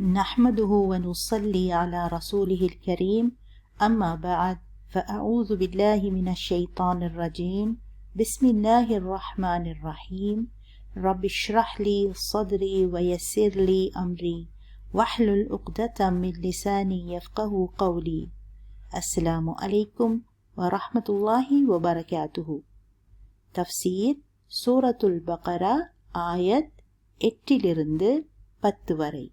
نحمده ونصلي على رسوله الكريم أما بعد فأعوذ بالله من الشيطان الرجيم بسم الله الرحمن الرحيم رب اشرح لي صدري ويسر لي أمري واحلل عقدة من لساني يفقه قولي السلام عليكم ورحمة الله وبركاته தப்சீர் சூரத்துல் பகரா ஆயத் எட்டிலிருந்து பத்து வரை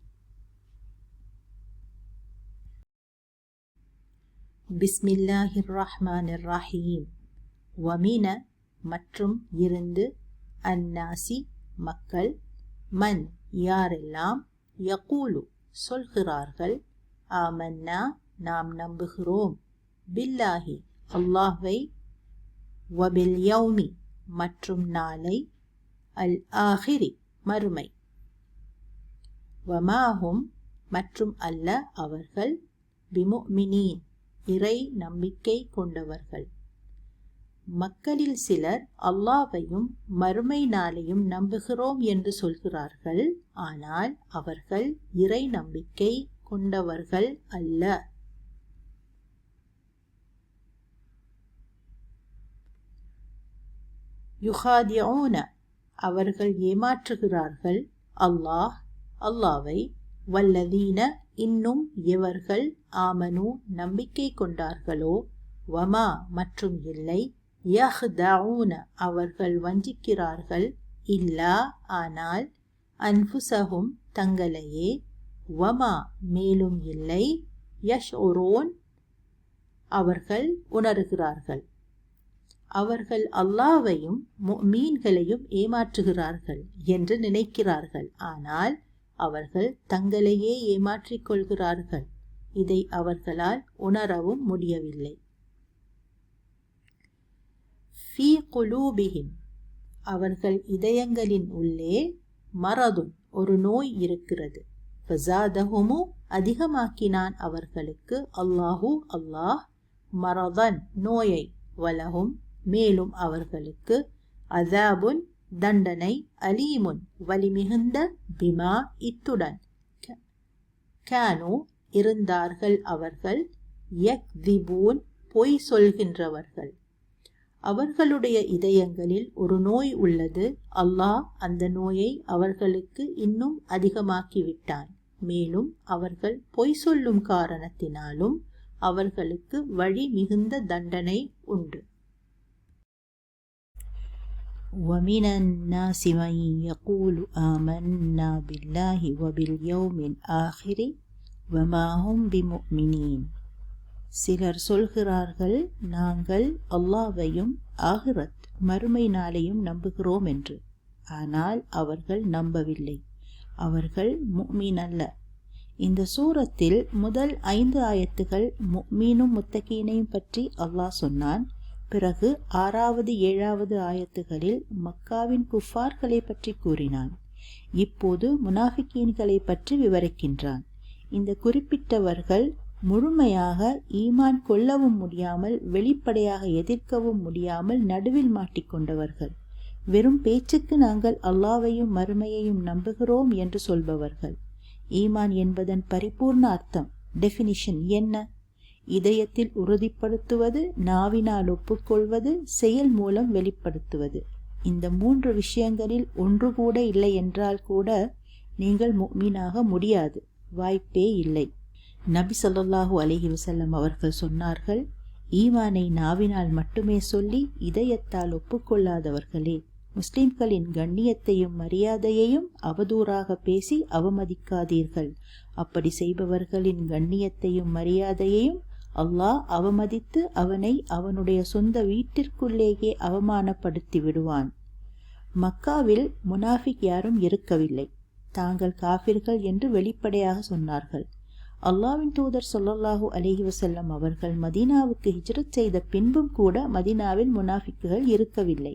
பிஸ்மில்லாஹிர் ரஹ்மான் ரஹீம் வமின மற்றும் இருந்து அந்நாசி மக்கள் மன் யாரெல்லாம் யகூலு சொல்கிறார்கள் ஆமன்னா நாம் நம்புகிறோம். பில்லாஹி அல்லாஹ்வை வபில் யௌமி மற்றும் நாளை அல் ஆஹிரி மறுமை. வமாஹும் மற்றும் அல்ல அவர்கள் பிமுமினீன். இறை நம்பிக்கை கொண்டவர்கள். மக்களில் சிலர் அல்லாவையும் மறுமை நாளையும் நம்புகிறோம் என்று சொல்கிறார்கள். ஆனால் அவர்கள் இறை நம்பிக்கை கொண்டவர்கள் அல்ல. யுகாதியோன அவர்கள் ஏமாற்றுகிறார்கள். அல்லாஹ் அல்லாவை வல்லதீன இன்னும் எவர்கள் ஆமனு நம்பிக்கை கொண்டார்களோ? வமா மற்றும் இல்லை. யஹ்தவுன அவர்கள் வஞ்சிக்கிறார்கள். இல்லா ஆனால் அன்புசகும் தங்களையே. வமா மேலும் இல்லை. யஷ் அவர்கள் உணர்கிறார்கள். அவர்கள் அல்லாவையும் மீன்களையும் ஏமாற்றுகிறார்கள் என்று நினைக்கிறார்கள். ஆனால் அவர்கள் தங்களையே ஏமாற்றிக் கொள்கிறார்கள் இதை அவர்களால் உணரவும் முடியவில்லை. ஃபீ குலூபிகின் அவர்கள் இதயங்களின் உள்ளே மரதும் ஒரு நோய் இருக்கிறது. ஃபசாதஹுமு அதிகமாக்கினான் அவர்களுக்கு. அல்லாஹூ அல்லாஹ் மரதன் நோயை வலகும். மேலும் அவர்களுக்கு அசாபுன் தண்டனை அலீமுன் வலிமிகுந்த பிமா இத்துடன். கேனோ இருந்தார்கள் அவர்கள் யக் திபூன் பொய் சொல்கின்றவர்கள். அவர்களுடைய இதயங்களில் ஒரு நோய் உள்ளது அல்லாஹ் அந்த நோயை அவர்களுக்கு இன்னும் அதிகமாக்கிவிட்டான். மேலும் அவர்கள் பொய் சொல்லும் காரணத்தினாலும் அவர்களுக்கு வழி மிகுந்த தண்டனை உண்டு. ومن الناس من يقول آمنا بالله وباليوم الآخر وما هم بمؤمنين சிலர் சொல்கிறார்கள் நாங்கள் அல்லாவையும் ஆஹிரத் மறுமை நாளையும் நம்புகிறோம் என்று ஆனால் அவர்கள் நம்பவில்லை அவர்கள் முக்மீன் அல்ல இந்த சூரத்தில் முதல் ஐந்து ஆயத்துகள் முக்மீனும் முத்தகீனையும் பற்றி அல்லாஹ் சொன்னான் பிறகு ஆறாவது ஏழாவது ஆயத்துகளில் மக்காவின் குஃபார்களை பற்றி கூறினான். இப்போது முனாஃபிக்கீன்களை பற்றி விவரிக்கின்றான். இந்த குறிப்பிட்டவர்கள் முழுமையாக ஈமான் கொள்ளவும் முடியாமல் வெளிப்படையாக எதிர்க்கவும் முடியாமல் நடுவில் மாட்டிக்கொண்டவர்கள் வெறும் பேச்சுக்கு நாங்கள் அல்லாவையும் மறுமையையும் நம்புகிறோம் என்று சொல்பவர்கள். ஈமான் என்பதன் பரிபூர்ண அர்த்தம் டெஃபினிஷன் என்ன? இதயத்தில் உறுதிப்படுத்துவது நாவினால் ஒப்புக்கொள்வது செயல் மூலம் வெளிப்படுத்துவது. இந்த மூன்று விஷயங்களில் ஒன்று கூட இல்லை என்றால் கூட நீங்கள் மீனாக முடியாது. வாய்ப்பே இல்லை. நபி சொல்லாஹூ அலஹி வசல்லம் அவர்கள் சொன்னார்கள் ஈமானை நாவினால் மட்டுமே சொல்லி இதயத்தால் ஒப்புக்கொள்ளாதவர்களே முஸ்லிம்களின் கண்ணியத்தையும் மரியாதையையும் அவதூறாக பேசி அவமதிக்காதீர்கள். அப்படி செய்பவர்களின் கண்ணியத்தையும் மரியாதையையும் அல்லாஹ் அவமதித்து அவனை அவனுடைய சொந்த வீட்டிற்குள்ளேயே அவமானப்படுத்தி விடுவான். மக்காவில் முனாஃபிக் யாரும் இருக்கவில்லை. தாங்கள் காபிர்கள் என்று வெளிப்படையாக சொன்னார்கள். அல்லாவின் தூதர் சொல்லல்லாஹூ அலஹி வசல்லம் அவர்கள் மதீனாவுக்கு ஹிஜ்ரத் செய்த பின்பும் கூட மதீனாவில் முனாஃபிக்குகள் இருக்கவில்லை.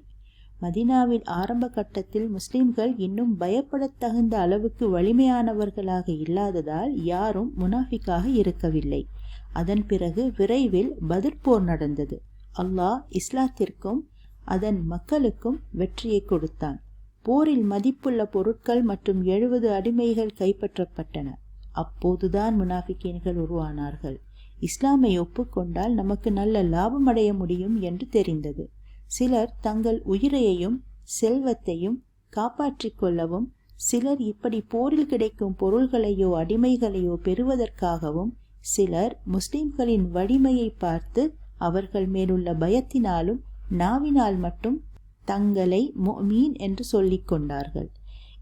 மதீனாவில் ஆரம்ப கட்டத்தில் முஸ்லிம்கள் இன்னும் பயப்படத்தகுந்த அளவுக்கு வலிமையானவர்களாக இல்லாததால் யாரும் முனாஃபிக்காக இருக்கவில்லை. அதன் பிறகு விரைவில் பதிர்போர் நடந்தது. அல்லாஹ் இஸ்லாத்திற்கும் அதன் மக்களுக்கும் வெற்றியை கொடுத்தான். போரில் மதிப்புள்ள பொருட்கள் மற்றும் எழுபது அடிமைகள் கைப்பற்றப்பட்டன. அப்போதுதான் முனாஃபிக்கீன்கள் உருவானார்கள். இஸ்லாமை ஒப்புக்கொண்டால் நமக்கு நல்ல லாபம் அடைய முடியும் என்று தெரிந்தது. சிலர் தங்கள் உயிரையையும் செல்வத்தையும் காப்பாற்றிக் கொள்ளவும் சிலர் இப்படி போரில் கிடைக்கும் பொருள்களையோ அடிமைகளையோ பெறுவதற்காகவும் சிலர் முஸ்லிம்களின் வலிமையை பார்த்து அவர்கள் மேலுள்ள பயத்தினாலும் நாவினால் மட்டும் தங்களை மீன் என்று சொல்லிக் கொண்டார்கள்.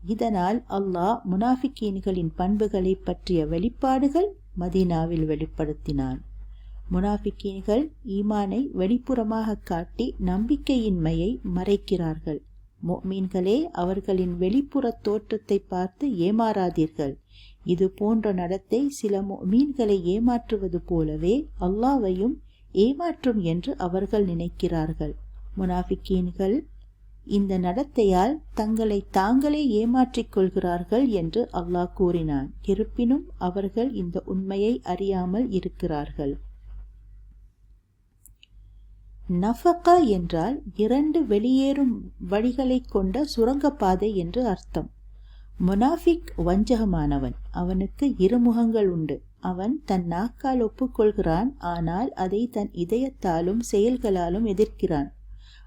இதனால் அல்லாஹ் முனாஃபிக்கீன்களின் பண்புகளை பற்றிய வெளிப்பாடுகள் மதீனாவில் வெளிப்படுத்தினான். முனாஃபிக்கீன்கள் ஈமானை வெளிப்புறமாக காட்டி நம்பிக்கையின்மையை மறைக்கிறார்கள். மீன்களே அவர்களின் வெளிப்புற தோற்றத்தை பார்த்து ஏமாறாதீர்கள். இது போன்ற நடத்தை சில மீன்களை ஏமாற்றுவது போலவே அல்லாவையும் ஏமாற்றும் என்று அவர்கள் நினைக்கிறார்கள். முனாஃபிக்கீன்கள் இந்த நடத்தையால் தங்களை தாங்களே ஏமாற்றிக் கொள்கிறார்கள் என்று அல்லாஹ் கூறினான். இருப்பினும் அவர்கள் இந்த உண்மையை அறியாமல் இருக்கிறார்கள். நஃபகா என்றால் இரண்டு வெளியேறும் வழிகளை கொண்ட சுரங்கப்பாதை என்று அர்த்தம். முனாஃபிக் வஞ்சகமானவன். அவனுக்கு இருமுகங்கள் உண்டு. அவன் தன் நாக்கால் ஒப்புக்கொள்கிறான். ஆனால் அதை தன் இதயத்தாலும் செயல்களாலும் எதிர்க்கிறான்.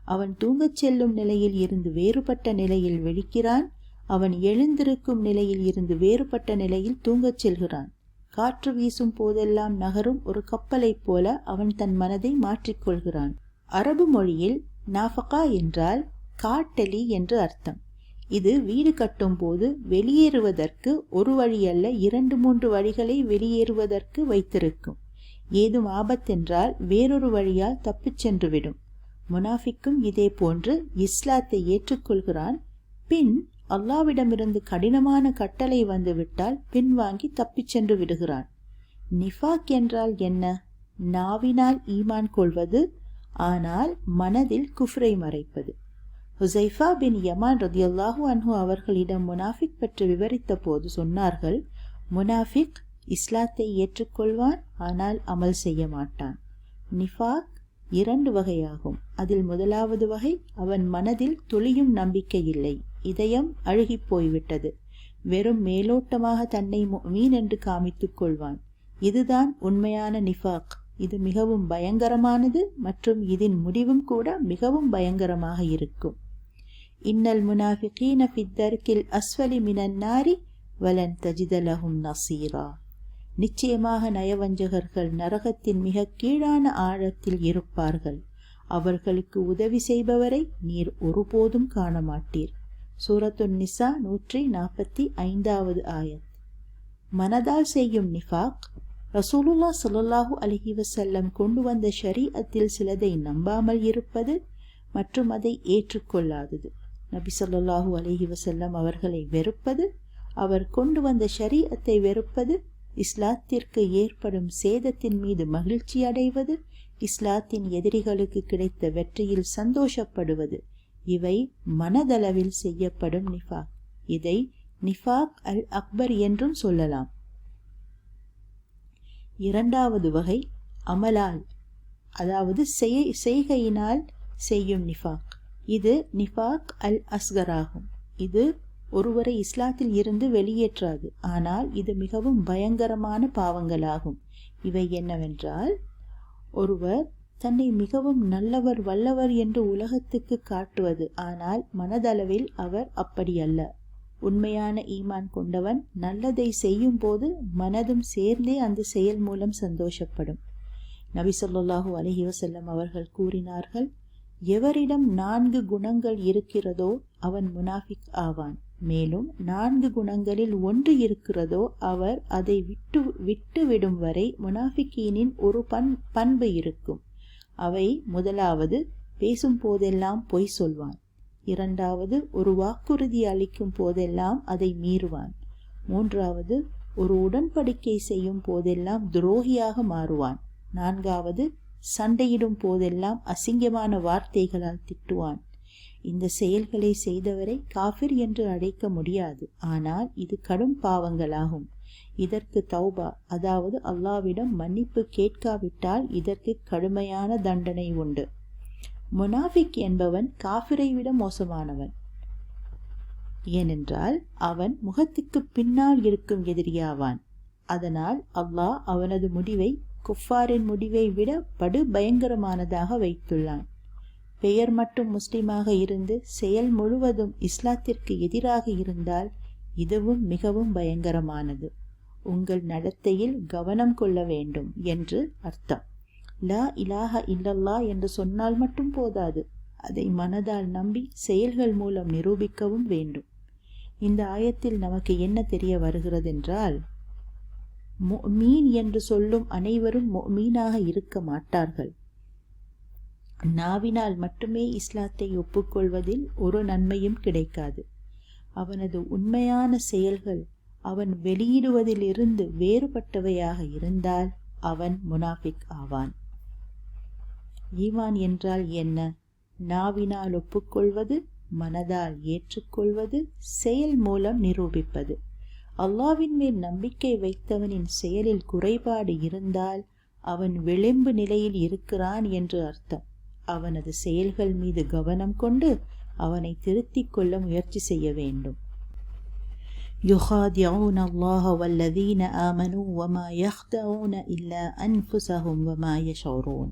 அவன் தூங்கச் செல்லும் நிலையில் இருந்து வேறுபட்ட நிலையில் விழிக்கிறான். அவன் எழுந்திருக்கும் நிலையில் இருந்து வேறுபட்ட நிலையில் தூங்கச் செல்கிறான். காற்று வீசும் போதெல்லாம் நகரும் ஒரு கப்பலைப் போல அவன் தன் மனதை மாற்றிக்கொள்கிறான். அரபு மொழியில் நாஃபகா என்றால் காட்டலி என்று அர்த்தம். இது வீடு கட்டும் போது வெளியேறுவதற்கு ஒரு வழியல்ல இரண்டு மூன்று வழிகளை வெளியேறுவதற்கு வைத்திருக்கும். ஏதும் ஆபத்தென்றால் வேறொரு வழியால் தப்பிச் சென்றுவிடும். முனாஃபிக்கும் இதே போன்று இஸ்லாத்தை ஏற்றுக்கொள்கிறான். பின் அல்லாவிடமிருந்து கடினமான கட்டளை வந்துவிட்டால் பின்வாங்கி தப்பிச் சென்று விடுகிறான். நிஃபாக் என்றால் என்ன? நாவினால் ஈமான் கொள்வது ஆனால் மனதில் குஃப்ரை மறைப்பது. ஹுசைஃபா பின் யமான் ரதியுல்லாஹு அன்ஹு அவர்களிடம் முனாஃபிக் பற்றி விவரித்த போது சொன்னார்கள் முனாஃபிக் இஸ்லாத்தை ஏற்றுக்கொள்வான் ஆனால் அமல் செய்ய மாட்டான். நிஃபாக் இரண்டு வகையாகும். அதில் முதலாவது வகை அவன் மனதில் துளியும் நம்பிக்கை இல்லை. இதயம் அழுகிப் போய்விட்டது. வெறும் மேலோட்டமாக தன்னை மீன் என்று காமித்துக் கொள்வான். இதுதான் உண்மையான நிஃபாக். இது மிகவும் பயங்கரமானது மற்றும் இதன் முடிவும் கூட மிகவும் பயங்கரமாக இருக்கும். இன்னல் முனாஃபிகீன ஃபித்தர்கில் அஸ்வலி மினன் நாரி வலன் தஜிதலஹும் நசீரா. நிச்சயமாக நயவஞ்சகர்கள் நரகத்தின் மிக கீழான ஆழத்தில் இருப்பார்கள். அவர்களுக்கு உதவி செய்பவரை நீர் ஒருபோதும் காண மாட்டீர் சூரத்துன் நிசா நூற்றி நாற்பத்தி ஐந்தாவது ஆயத். மனதால் செய்யும் நிஃபாக் ரசூலுல்லா சொல்லல்லாஹு அலஹி வசல்லம் கொண்டு வந்த ஷரீஅத்தில் சிலதை நம்பாமல் இருப்பது மற்றும் அதை ஏற்றுக்கொள்ளாதது. நபி சொல்லாஹு அலஹி வசல்லம் அவர்களை வெறுப்பது அவர் கொண்டு வந்த ஷரீஅத்தை வெறுப்பது இஸ்லாத்திற்கு ஏற்படும் சேதத்தின் மீது மகிழ்ச்சி அடைவது இஸ்லாத்தின் எதிரிகளுக்கு கிடைத்த வெற்றியில் சந்தோஷப்படுவது இவை மனதளவில் செய்யப்படும் நிஃபாக். இதை நிஃபாக் அல் அக்பர் என்றும் சொல்லலாம். இரண்டாவது வகை அமலால் அதாவது செய்கையினால் செய்யும் நிஃபாக். இது நிஃபாக் அல் அஸ்கராகும் இது ஒருவரை இஸ்லாத்தில் இருந்து வெளியேற்றாது. ஆனால் இது மிகவும் பயங்கரமான பாவங்களாகும். இவை என்னவென்றால் ஒருவர் தன்னை மிகவும் நல்லவர் வல்லவர் என்று உலகத்துக்கு காட்டுவது. ஆனால் மனதளவில் அவர் அப்படி அல்ல. உண்மையான ஈமான் கொண்டவன் நல்லதை செய்யும் போது மனதும் சேர்ந்தே அந்த செயல் மூலம் சந்தோஷப்படும். நபி சொல்லாஹூ அலஹி வசல்லம் அவர்கள் கூறினார்கள் எவரிடம் நான்கு குணங்கள் இருக்கிறதோ அவன் முனாஃபிக் ஆவான். மேலும் நான்கு குணங்களில் ஒன்று இருக்கிறதோ அவர் அதை விட்டு விட்டுவிடும் வரை முனாஃபிக்கீனின் ஒரு பண் பண்பு இருக்கும். அவை முதலாவது பேசும் போதெல்லாம் பொய் சொல்வான். இரண்டாவது ஒரு வாக்குறுதி அளிக்கும் போதெல்லாம் அதை மீறுவான். மூன்றாவது ஒரு உடன்படிக்கை செய்யும் போதெல்லாம் துரோகியாக மாறுவான். நான்காவது சண்டையிடும் போதெல்லாம் அசிங்கமான வார்த்தைகளால் திட்டுவான். இந்த செயல்களை செய்தவரை காஃபிர் என்று அழைக்க முடியாது. ஆனால் இது கடும் பாவங்களாகும். இதற்கு தௌபா அதாவது அல்லாவிடம் மன்னிப்பு கேட்காவிட்டால் இதற்கு கடுமையான தண்டனை உண்டு. முனாஃபிக் என்பவன் காஃபிரை விட மோசமானவன். ஏனென்றால் அவன் முகத்துக்கு பின்னால் இருக்கும் எதிரியாவான். அதனால் அல்லாஹ் அவனது முடிவை குஃபாரின் முடிவை விட படு பயங்கரமானதாக வைத்துள்ளான். பெயர் மட்டும் முஸ்லிமாக இருந்து செயல் முழுவதும் இஸ்லாத்திற்கு எதிராக இருந்தால் இதுவும் மிகவும் பயங்கரமானது. உங்கள் நடத்தையில் கவனம் கொள்ள வேண்டும் என்று அர்த்தம். லா இலாஹ இல்லல்லா என்று சொன்னால் மட்டும் போதாது. அதை மனதால் நம்பி செயல்கள் மூலம் நிரூபிக்கவும் வேண்டும். இந்த ஆயத்தில் நமக்கு என்ன தெரிய வருகிறதென்றால் மீன் என்று சொல்லும் அனைவரும் மீனாக இருக்க மாட்டார்கள். நாவினால் மட்டுமே இஸ்லாத்தை ஒப்புக்கொள்வதில் ஒரு நன்மையும் கிடைக்காது. அவனது உண்மையான செயல்கள் அவன் வெளியிடுவதிலிருந்து வேறுபட்டவையாக இருந்தால் அவன் முனாஃபிக் ஆவான். ஈவான் என்றால் என்ன? நாவினால் ஒப்புக்கொள்வது மனதால் ஏற்றுக்கொள்வது செயல் மூலம் நிரூபிப்பது. அல்லாவின் மேல் நம்பிக்கை வைத்தவனின் செயலில் குறைபாடு இருந்தால் அவன் விளிம்பு நிலையில் இருக்கிறான் என்று அர்த்தம் அவனது செயல்கள் மீது கவனம் கொண்டு அவனை திருத்திக் கொள்ள முயற்சி செய்ய வேண்டும் يخادعون الله والذين آمنوا وما يخدعون إلا أنفسهم وما يشعرون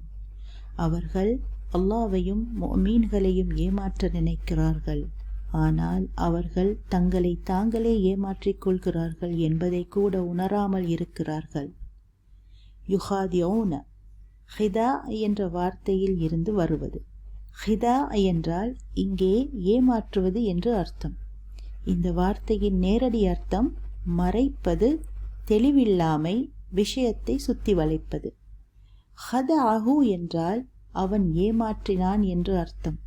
அவர்கள் அல்லாவையும் மீன்களையும் ஏமாற்ற நினைக்கிறார்கள் ஆனால் அவர்கள் தங்களை தாங்களே ஏமாற்றிக் கொள்கிறார்கள் என்பதை கூட உணராமல் இருக்கிறார்கள். யுகாதியோன ஹிதா என்ற வார்த்தையில் இருந்து வருவது. ஹிதா என்றால் இங்கே ஏமாற்றுவது என்று அர்த்தம். இந்த வார்த்தையின் நேரடி அர்த்தம் மறைப்பது தெளிவில்லாமை விஷயத்தை சுத்தி வளைப்பது. ஹத ஆகு என்றால் அவன் ஏமாற்றினான் என்று அர்த்தம்.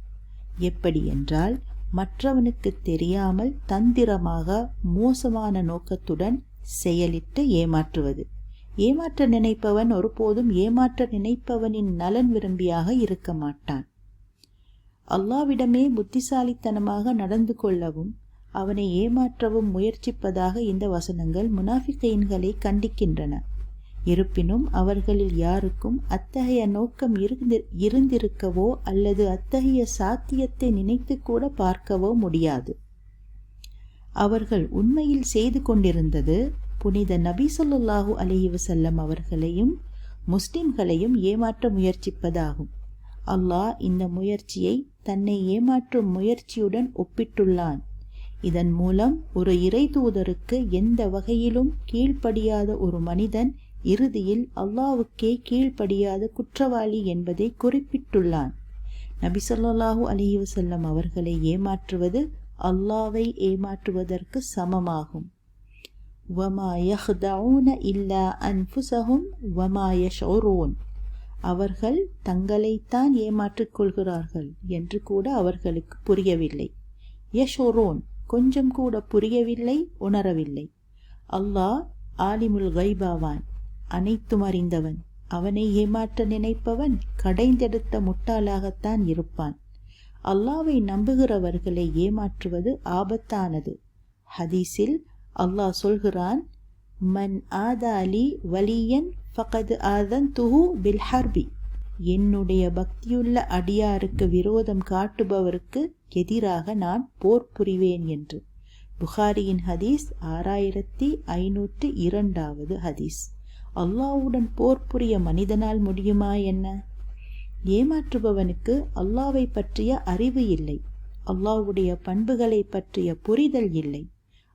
எப்படி என்றால் மற்றவனுக்கு தெரியாமல் தந்திரமாக மோசமான நோக்கத்துடன் செயலிட்டு ஏமாற்றுவது. ஏமாற்ற நினைப்பவன் ஒருபோதும் ஏமாற்ற நினைப்பவனின் நலன் விரும்பியாக இருக்க மாட்டான். அல்லாவிடமே புத்திசாலித்தனமாக நடந்து கொள்ளவும் அவனை ஏமாற்றவும் முயற்சிப்பதாக இந்த வசனங்கள் முனாஃபிகைன்களை கண்டிக்கின்றன. இருப்பினும் அவர்களில் யாருக்கும் அத்தகைய நோக்கம் இருந்து இருந்திருக்கவோ அல்லது அத்தகைய சாத்தியத்தை நினைத்து கூட பார்க்கவோ முடியாது. அவர்கள் உண்மையில் செய்து கொண்டிருந்தது புனித நபி சொல்லாஹூ அலஹி வசல்லம் அவர்களையும் முஸ்லிம்களையும் ஏமாற்ற முயற்சிப்பதாகும். அல்லாஹ் இந்த முயற்சியை தன்னை ஏமாற்றும் முயற்சியுடன் ஒப்பிட்டுள்ளான். இதன் மூலம் ஒரு இறை தூதருக்கு எந்த வகையிலும் கீழ்ப்படியாத ஒரு மனிதன் இறுதியில் அல்லாவுக்கே கீழ்ப்படியாத குற்றவாளி என்பதை குறிப்பிட்டுள்ளான். நபி சொல்லாஹூ அலஹி வசல்லம் அவர்களை ஏமாற்றுவது அல்லாவை ஏமாற்றுவதற்கு சமமாகும். வமா யஹ்தவுன இல்லா அன்புசகும் வமா யஷோரோன் அவர்கள் தங்களைத்தான் ஏமாற்றிக் கொள்கிறார்கள் என்று கூட அவர்களுக்கு புரியவில்லை. யஷோரோன் கொஞ்சம் கூட புரியவில்லை உணரவில்லை. அல்லாஹ் ஆலிமுல் கைபாவான். அனைத்தும் அறிந்தவன். அவனை ஏமாற்ற நினைப்பவன் கடைந்தெடுத்த முட்டாளாகத்தான் இருப்பான். அல்லாவை நம்புகிறவர்களை ஏமாற்றுவது ஆபத்தானது. ஹதீஸில் அல்லாஹ் சொல்கிறான் மன் ஆதாலி வலியன் ஃபகது ஆதன் துஹு பில் ஹர்பி. என்னுடைய பக்தியுள்ள அடியாருக்கு விரோதம் காட்டுபவருக்கு எதிராக நான் போர் புரிவேன் என்று. புகாரியின் ஹதீஸ் ஆறாயிரத்தி ஐநூற்றி இரண்டாவது ஹதீஸ். அல்லாவுடன் போர் புரிய மனிதனால் முடியுமா என்ன? ஏமாற்றுபவனுக்கு அல்லாவை பற்றிய அறிவு இல்லை. அல்லாவுடைய பண்புகளை பற்றிய புரிதல் இல்லை.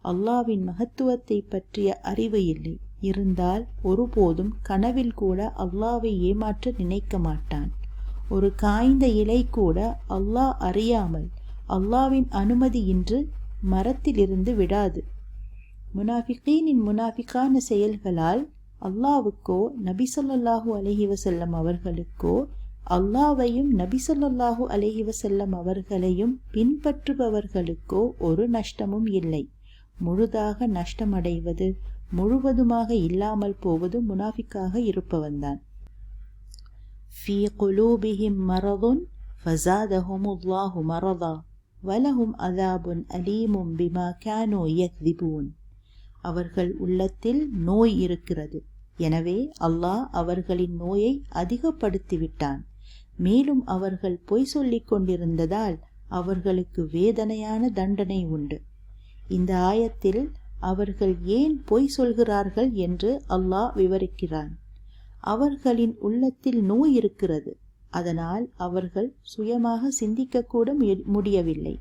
அல்லாவின் மகத்துவத்தை பற்றிய அறிவு இல்லை. இருந்தால் ஒருபோதும் கனவில் கூட அல்லாவை ஏமாற்ற நினைக்க மாட்டான். ஒரு காய்ந்த இலை கூட அல்லாஹ் அறியாமல் அல்லாவின் அனுமதியின்றி மரத்திலிருந்து விடாது. முனாஃபிகீனின் முனாஃபிக்கான செயல்களால் அல்லாவுக்கோ நபிசல்லாஹூ அலஹி வசல்லம் அவர்களுக்கோ அல்லாவையும் நபிசல்லாஹூ அலஹி வசல்லம் அவர்களையும் பின்பற்றுபவர்களுக்கோ ஒரு நஷ்டமும் இல்லை. முழுதாக நஷ்டமடைவது முழுவதுமாக இல்லாமல் போவது முனாஃபிக்காக இருப்பவன்தான் ஃபீ குலூபிஹிம் மரதுன் ஃபசாதஹுமுல்லாஹு மரதா வலஹும் அதாபுன் அலீமும் பிமா கேனோ யக்திபூன். அவர்கள் உள்ளத்தில் நோய் இருக்கிறது. எனவே அல்லாஹ் அவர்களின் நோயை அதிகப்படுத்திவிட்டான். மேலும் அவர்கள் பொய் சொல்லிக் கொண்டிருந்ததால் அவர்களுக்கு வேதனையான தண்டனை உண்டு. இந்த ஆயத்தில் அவர்கள் ஏன் பொய் சொல்கிறார்கள் என்று அல்லாஹ் விவரிக்கிறான். அவர்களின் உள்ளத்தில் நோய் இருக்கிறது. அதனால் அவர்கள் சுயமாக சிந்திக்கக்கூட முடியவில்லை.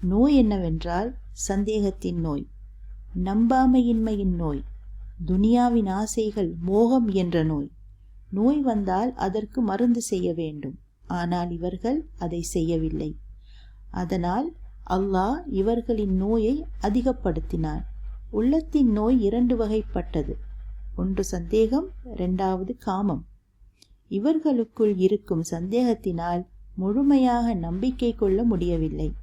நோய் என்னவென்றால் சந்தேகத்தின் நோய். நம்பாமையின்மையின் நோய் துனியாவின் ஆசைகள் மோகம் என்ற நோய். நோய் வந்தால் அதற்கு மருந்து செய்ய வேண்டும். ஆனால் இவர்கள் அதை செய்யவில்லை. அதனால் அல்லாஹ் இவர்களின் நோயை அதிகப்படுத்தினார். உள்ளத்தின் நோய் இரண்டு வகைப்பட்டது. ஒன்று சந்தேகம் இரண்டாவது காமம். இவர்களுக்குள் இருக்கும் சந்தேகத்தினால் முழுமையாக நம்பிக்கை கொள்ள முடியவில்லை.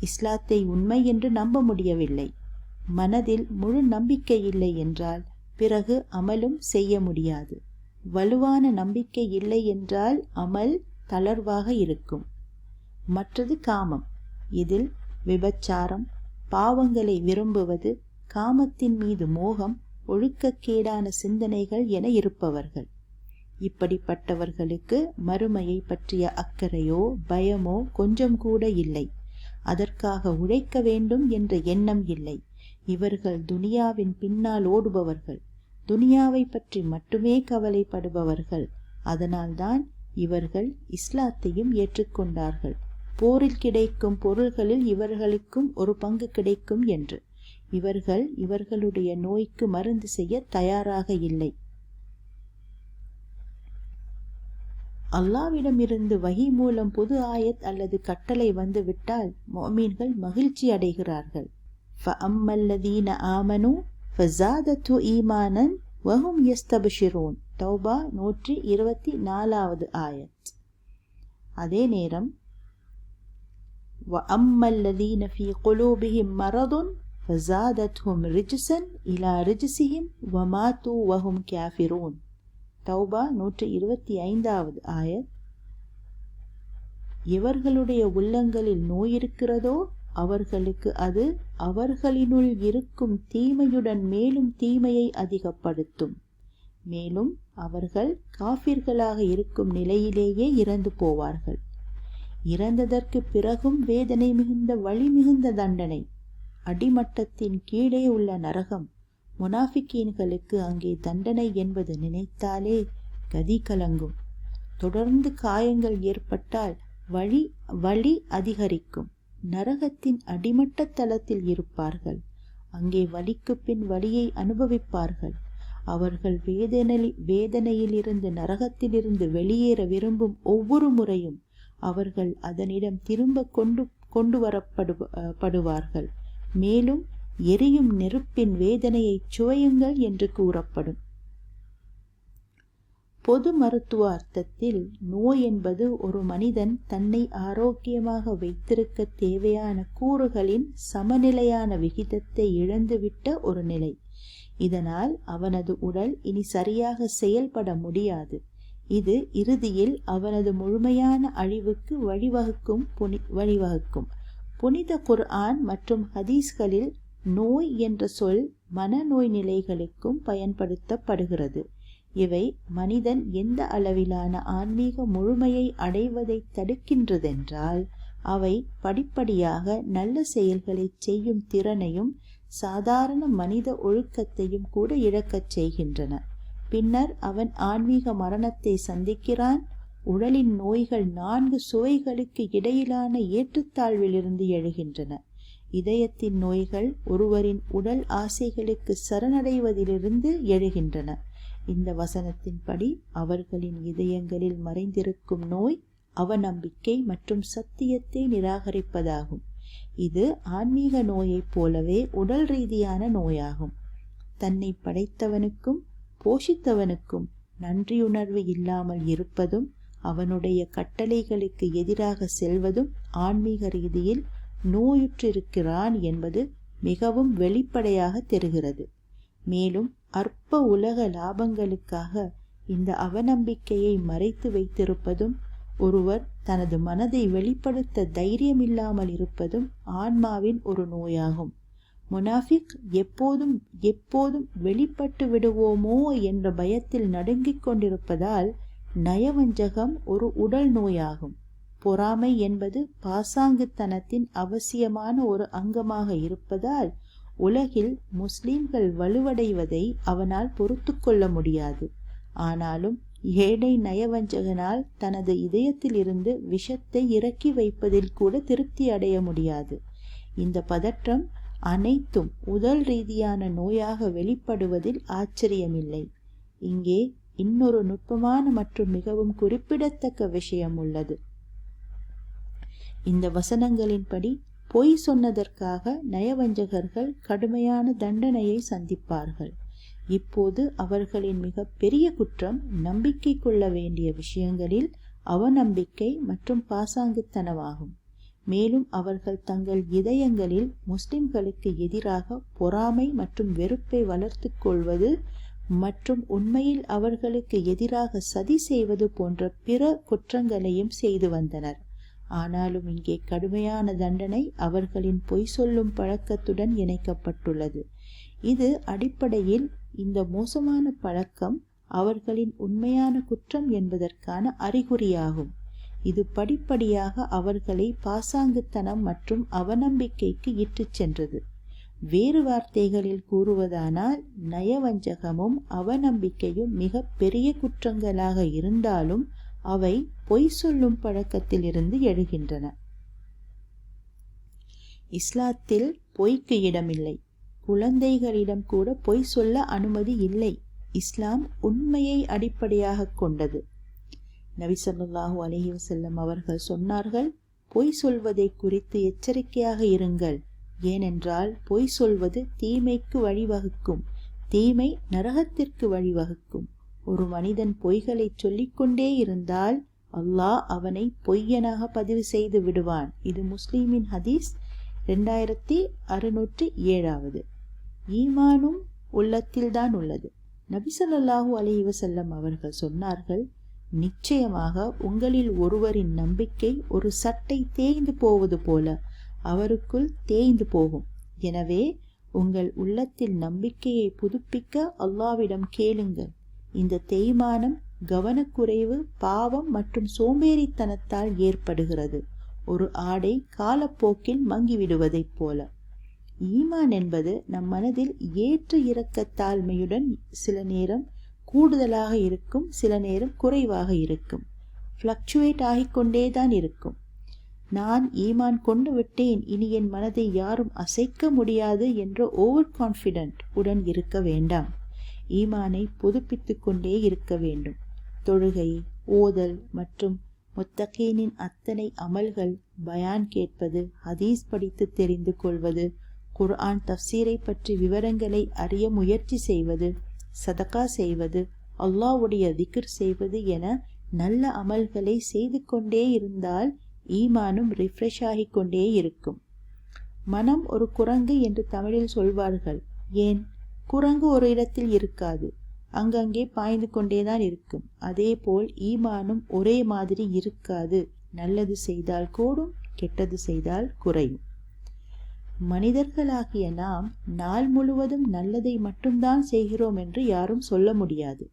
இஸ்லாத்தை உண்மை என்று நம்ப முடியவில்லை. மனதில் முழு நம்பிக்கை இல்லை என்றால் பிறகு அமலும் செய்ய முடியாது. வலுவான நம்பிக்கை இல்லை என்றால் அமல் தளர்வாக இருக்கும். மற்றது காமம். இதில் விபச்சாரம் பாவங்களை விரும்புவது காமத்தின் மீது மோகம் ஒழுக்கக்கேடான சிந்தனைகள் என இருப்பவர்கள். இப்படிப்பட்டவர்களுக்கு மறுமையை பற்றிய அக்கறையோ பயமோ கொஞ்சம் கூட இல்லை. அதற்காக உழைக்க வேண்டும் என்ற எண்ணம் இல்லை. இவர்கள் துனியாவின் பின்னால் ஓடுபவர்கள். துனியாவை பற்றி மட்டுமே கவலைப்படுபவர்கள். அதனால்தான் இவர்கள் இஸ்லாத்தையும் ஏற்றுக்கொண்டார்கள். போரில் கிடைக்கும் பொருள்களில் இவர்களுக்கும் ஒரு பங்கு கிடைக்கும் என்று. இவர்கள் இவர்களுடைய நோய்க்கு மருந்து செய்ய தயாராக இல்லை. அல்லாவிடமிருந்து வகி மூலம் புது ஆயத் அல்லது கட்டளை வந்துவிட்டால் மோமீன்கள் மகிழ்ச்சி அடைகிறார்கள். ஃபஅம்மல்லதீன ஆமனு ஃபஸாதத்து ஈமானன் வஹும் யஸ்தபிஷிரோன் தௌபா நூற்றி இருபத்தி நாலாவது ஆயத் அதே நேரம் وأما ஃபி குலூபிஹிம் மரதுன் فزادتهم رجسا إلى رجسهم وماتوا وهم كافرون தௌபா நூற்றி இருபத்தி ஐந்தாவது ஆயத் எவர்களுடைய உள்ளங்களில் நோய் இருக்கிறதோ அவர்களுக்கு அது அவர்களினுள் இருக்கும் தீமையுடன் மேலும் தீமையை அதிகப்படுத்தும். மேலும் அவர்கள் காஃபிர்களாக இருக்கும் நிலையிலேயே இறந்து போவார்கள். இறந்ததற்கு பிறகும் வேதனை மிகுந்த வழி மிகுந்த தண்டனை. அடிமட்டத்தின் கீழே உள்ள நரகம் முனாஃபிக்கீன்களுக்கு அங்கே தண்டனை என்பது நினைத்தாலே கதி கலங்கும். தொடர்ந்து காயங்கள் ஏற்பட்டால் வழி வழி அதிகரிக்கும். நரகத்தின் அடிமட்ட தளத்தில் இருப்பார்கள். அங்கே வலிக்கு பின் வலியை அனுபவிப்பார்கள். அவர்கள் வேதனை வேதனையிலிருந்து நரகத்திலிருந்து வெளியேற விரும்பும் ஒவ்வொரு முறையும் அவர்கள் அதனிடம் திரும்ப கொண்டு கொண்டு வரப்படு படுவார்கள். மேலும் எரியும் நெருப்பின் வேதனையை சுவையுங்கள் என்று கூறப்படும். பொது மருத்துவ அர்த்தத்தில் நோய் என்பது ஒரு மனிதன் தன்னை ஆரோக்கியமாக வைத்திருக்க தேவையான கூறுகளின் சமநிலையான விகிதத்தை இழந்துவிட்ட ஒரு நிலை. இதனால் அவனது உடல் இனி சரியாக செயல்பட முடியாது. இது இறுதியில் அவனது முழுமையான அழிவுக்கு வழிவகுக்கும் புனி வழிவகுக்கும். புனித குர்ஆன் மற்றும் ஹதீஸ்களில் நோய் என்ற சொல் மனநோய் நிலைகளுக்கும் பயன்படுத்தப்படுகிறது. இவை மனிதன் எந்த அளவிலான ஆன்மீக முழுமையை அடைவதை தடுக்கின்றதென்றால் அவை படிப்படியாக நல்ல செயல்களை செய்யும் திறனையும் சாதாரண மனித ஒழுக்கத்தையும் கூட இழக்கச் செய்கின்றன. பின்னர் அவன் ஆன்மீக மரணத்தை சந்திக்கிறான். உடலின் நோய்கள் நான்கு சுவைகளுக்கு இடையிலான ஏற்றுத்தாழ்விலிருந்து எழுகின்றன. இதயத்தின் நோய்கள் ஒருவரின் உடல் ஆசைகளுக்கு சரணடைவதிலிருந்து எழுகின்றன. இந்த வசனத்தின்படி அவர்களின் இதயங்களில் மறைந்திருக்கும் நோய் அவநம்பிக்கை மற்றும் சத்தியத்தை நிராகரிப்பதாகும். இது ஆன்மீக நோயைப் போலவே உடல் ரீதியான நோயாகும். தன்னை படைத்தவனுக்கும் போஷித்தவனுக்கும் நன்றியுணர்வு இல்லாமல் இருப்பதும் அவனுடைய கட்டளைகளுக்கு எதிராக செல்வதும் ஆன்மீக ரீதியில் நோயுற்றிருக்கிறான் என்பது மிகவும் வெளிப்படையாக தெரிகிறது. மேலும் அற்ப உலக லாபங்களுக்காக இந்த அவநம்பிக்கையை மறைத்து வைத்திருப்பதும் ஒருவர் தனது மனதை வெளிப்படுத்த தைரியமில்லாமல் இருப்பதும் ஆன்மாவின் ஒரு நோயாகும். முனாஃபிக் எப்போதும் எப்போதும் வெளிப்பட்டு விடுவோமோ? என்ற பயத்தில் நடுங்கிக் கொண்டிருப்பதால் நயவஞ்சகம் ஒரு உடல் நோயாகும். பொறாமை என்பது பாசாங்குத்தனத்தின் அவசியமான ஒரு அங்கமாக இருப்பதால் உலகில் முஸ்லிம்கள் வலுவடைவதை அவனால் பொறுத்து கொள்ள முடியாது. ஆனாலும் ஏழை நயவஞ்சகனால் தனது இதயத்திலிருந்து விஷத்தை இறக்கி வைப்பதில் கூட திருப்தி அடைய முடியாது. இந்த பதற்றம் அனைத்தும் உடல் ரீதியான நோயாக வெளிப்படுவதில் ஆச்சரியமில்லை. இங்கே இன்னொரு நுட்பமான மற்றும் மிகவும் குறிப்பிடத்தக்க விஷயம் உள்ளது. இந்த வசனங்களின்படி பொய் சொன்னதற்காக நயவஞ்சகர்கள் கடுமையான தண்டனையை சந்திப்பார்கள். இப்போது அவர்களின் மிக பெரிய குற்றம் நம்பிக்கை கொள்ள வேண்டிய விஷயங்களில் அவநம்பிக்கை மற்றும் பாசாங்குத்தனமாகும். மேலும் அவர்கள் தங்கள் இதயங்களில் முஸ்லிம்களுக்கு எதிராக பொறாமை மற்றும் வெறுப்பை வளர்த்து கொள்வது மற்றும் உண்மையில் அவர்களுக்கு எதிராக சதி செய்வது போன்ற பிற குற்றங்களையும் செய்து வந்தனர். ஆனாலும் இங்கே கடுமையான தண்டனை அவர்களின் பொய் சொல்லும் பழக்கத்துடன் இணைக்கப்பட்டுள்ளது. இது அடிப்படையில் இந்த மோசமான பழக்கம் அவர்களின் உண்மையான குற்றம் என்பதற்கான அறிகுறியாகும். இது படிப்படியாக அவர்களை பாசாங்குத்தனம் மற்றும் அவநம்பிக்கைக்கு இட்டுச் சென்றது. வேறு வார்த்தைகளில் கூறுவதானால் நயவஞ்சகமும் அவநம்பிக்கையும் மிக பெரிய குற்றங்களாக இருந்தாலும் அவை பொய் சொல்லும் பழக்கத்தில் இருந்து எழுகின்றன. இஸ்லாத்தில் பொய்க்கு இடமில்லை. குழந்தைகளிடம் கூட பொய் சொல்ல அனுமதி இல்லை. இஸ்லாம் உண்மையை அடிப்படையாக கொண்டது. நபி சொல்லாஹூ அலஹி வசல்லம் அவர்கள் சொன்னார்கள் பொய் சொல்வதை குறித்து எச்சரிக்கையாக இருங்கள். ஏனென்றால் பொய் சொல்வது தீமைக்கு வழிவகுக்கும். தீமை நரகத்திற்கு வழிவகுக்கும். ஒரு மனிதன் பொய்களை சொல்லிக்கொண்டே இருந்தால் அல்லாஹ் அவனை பொய்யனாக பதிவு செய்து விடுவான். இது முஸ்லீமின் ஹதீஸ் ரெண்டாயிரத்தி அறுநூற்றி ஏழாவது. ஈமானும் உள்ளத்தில்தான் உள்ளது. நபிசல்லாஹு அலி வசல்லம் அவர்கள் சொன்னார்கள் நிச்சயமாக உங்களில் ஒருவரின் நம்பிக்கை ஒரு சட்டை தேய்ந்து போவது போல அவருக்குள் தேய்ந்து போகும். எனவே உங்கள் உள்ளத்தில் நம்பிக்கையை புதுப்பிக்க அல்லாவிடம் கேளுங்கள். இந்த தேய்மானம் கவனக்குறைவு பாவம் மற்றும் சோம்பேறித்தனத்தால் ஏற்படுகிறது. ஒரு ஆடை காலப்போக்கில் மங்கிவிடுவதைப் போல. ஈமான் என்பது நம் மனதில் ஏற்று இறக்கத்தாழ்மையுடன் சில நேரம் கூடுதலாக இருக்கும் சில நேரம் குறைவாக இருக்கும். ஃப்ளக்சுவேட் ஆகிக்கொண்டே தான் இருக்கும். நான் ஈமான் கொண்டு விட்டேன் இனி என் மனதை யாரும் அசைக்க முடியாது என்ற ஓவர் கான்ஃபிடென்ட் உடன் இருக்க வேண்டாம். ஈமானை புதுப்பித்து கொண்டே இருக்க வேண்டும். தொழுகை ஓதல் மற்றும் முத்தகீனின் அத்தனை அமல்கள் பயான் கேட்பது ஹதீஸ் படித்து தெரிந்து கொள்வது குர்ஆன் தஃசீரை பற்றி விவரங்களை அறிய முயற்சி செய்வது சதகா செய்வது அல்லாவுடைய திக்ர் செய்வது என நல்ல அமல்களை செய்து கொண்டே இருந்தால் ஈமானும் ரிஃப்ரெஷ் ஆகிக்கொண்டே இருக்கும். மனம் ஒரு குரங்கு என்று தமிழில் சொல்வார்கள். ஏன்? குரங்கு ஒரு இடத்தில் இருக்காது. அங்கங்கே பாய்ந்து கொண்டேதான் இருக்கும். அதே போல் ஈமானும் ஒரே மாதிரி இருக்காது. நல்லது செய்தால் கூடும் கெட்டது செய்தால் குறையும். மனிதர்களாகிய நாம் நாள் முழுவதும் நல்லதை மட்டும்தான் செய்கிறோம் என்று யாரும் சொல்ல முடியாது.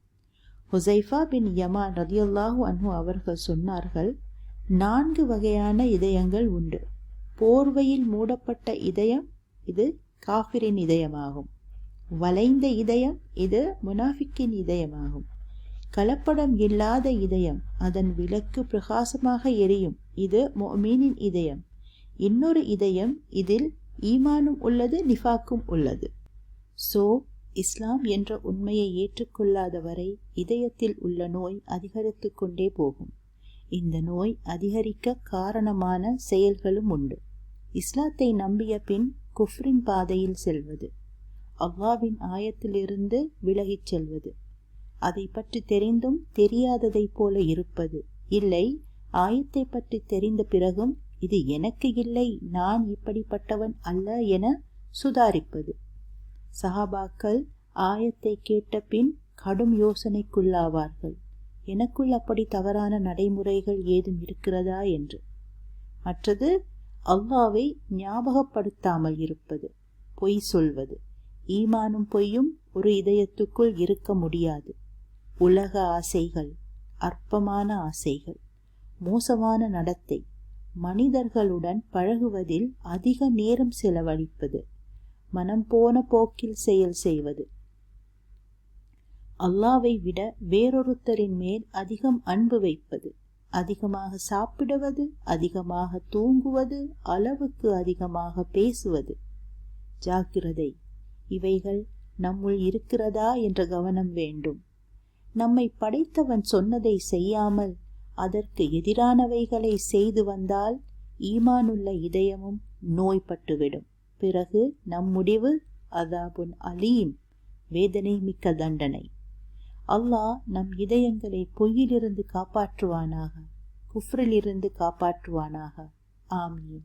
ஹுசைஃபா பின் யமான் ரதியுல்லாஹு அன்ஹு அவர்கள் சொன்னார்கள் நான்கு வகையான இதயங்கள் உண்டு. போர்வையில் மூடப்பட்ட இதயம் இது காஃபிரின் இதயமாகும். வளைந்த இதயம் இது முனாஃபிக்கின் இதயமாகும். கலப்படம் இல்லாத இதயம் அதன் விளக்கு பிரகாசமாக எரியும். இது மொமீனின் இதயம். இன்னொரு இதயம் இதில் ஈமானும் உள்ளது நிஃபாக்கும் உள்ளது. சோ இஸ்லாம் என்ற உண்மையை ஏற்றுக்கொள்ளாத வரை இதயத்தில் உள்ள நோய் அதிகரித்து கொண்டே போகும். இந்த நோய் அதிகரிக்க காரணமான செயல்களும் உண்டு. இஸ்லாத்தை நம்பிய பின் குஃப்ரின் பாதையில் செல்வது. அவ்வாவின் ஆயத்திலிருந்து விலகிச் செல்வது. அதை பற்றி தெரிந்தும் தெரியாததைப் போல இருப்பது. இல்லை ஆயத்தை பற்றி தெரிந்த பிறகும் இது எனக்கு இல்லை நான் இப்படிப்பட்டவன் அல்ல என சுதாரிப்பது. சஹாபாக்கள் ஆயத்தை கேட்ட பின் கடும் யோசனைக்குள்ளாவார்கள். எனக்குள் அப்படி தவறான நடைமுறைகள் ஏதும் இருக்கிறதா என்று. மற்றது அல்லாவை ஞாபகப்படுத்தாமல் இருப்பது பொய் சொல்வது. ஈமானும் பொய்யும் ஒரு இதயத்துக்குள் இருக்க முடியாது. உலக ஆசைகள் அற்பமான ஆசைகள் மோசமான நடத்தை மனிதர்களுடன் பழகுவதில் அதிக நேரம் செலவழிப்பது மனம் போன போக்கில் செயல் செய்வது. அல்லாவை விட வேறொருத்தரின் மேல் அதிகம் அன்பு வைப்பது அதிகமாக சாப்பிடுவது அதிகமாக தூங்குவது அளவுக்கு அதிகமாக பேசுவது. ஜாக்கிரதை. இவைகள் நம்முள் இருக்கிறதா என்ற கவனம் வேண்டும் நம்மை படைத்தவன் சொன்னதை செய்யாமல் அதற்கு எதிரானவைகளை செய்து வந்தால் ஈமானுள்ள இதயமும் நோய்பட்டுவிடும் பிறகு நம் முடிவு அதாபுன் அலீம் வேதனை மிக்க தண்டனை அல்லாஹ் நம் இதயங்களை பொய்யிலிருந்து காப்பாற்றுவானாக குஃப்ரிலிருந்து காப்பாற்றுவானாக ஆமீன்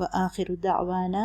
وآخر دعوانا